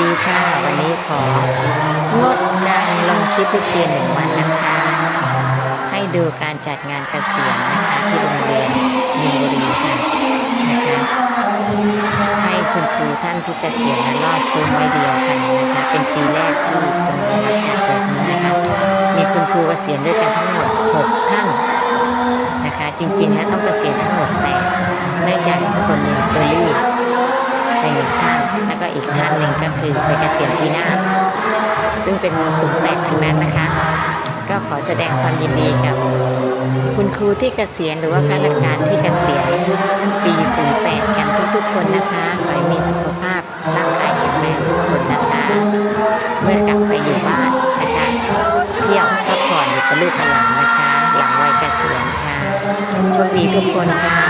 ดีค่ะ วันนี้ของดการลงคลิปลิเกหนึ่งวันนะคะ ให้ดูการจัดงานเกษียณนะคะที่โรงเรียนมีนบุรีค่ะนะคะให้คุณครูท่านที่เกษียณและรอดซุ้มไว้เดียวกันนะคะ เป็นปีแรกที่โรงเรียนเราจัดแบบนี้นะคะมีคุณครูเกษียณด้วยกันทั้งหมด 6 ท่านนะคะ จริงๆแล้วต้องเกษียณทั้งหมดแต่เนื่องจากคนหนึ่งตัวรีบไปหนึ่งท่าน แล้วก็อีกท่านหนึ่งก็คือไปเกษียณปีหน้า ซึ่งเป็นสูงแปดทั้งนั้นนะคะ ก็ขอแสดงความยินดีกับ คุณครูที่เกษียณหรือว่าข้าราชการที่เกษียณปี 08 กันทุกๆ คนนะคะ ขอให้มีสุขภาพร่างกายแข็งแรงทุกคนนะคะ เมื่อกลับไปอยู่บ้านนะคะเที่ยวพักผ่อนอยู่กับลูกกับหลานนะคะ หลังวัยเกษียณค่ะโชคดีทุกคนค่ะ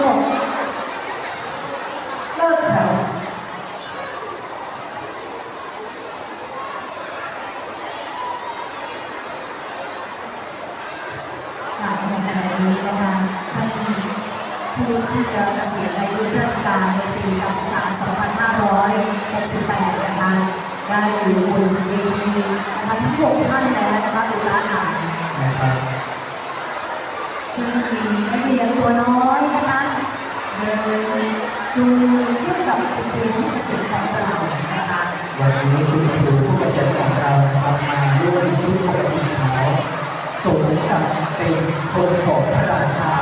หกเลิกแถวค่ะในขณะนี้นะคะท่านผู้ที่จะเกษียณอายุราชการในปีการศึกษา 2568 นะคะ ได้อยู่บนเวทีนะคะทั้งหกท่านแล้วนะคะคุณตาค่ะนะครับซึ่งมีนักเรียนตัวน้อยนะคะเดิน จูงมือคู่กับคุณครูผู้เกษียณของเรานะคะวันนี้คุณครูผู้เกษียณของเรานะครับมาด้วยชุดปกติขาวสมกับเป็นคนของพระราชา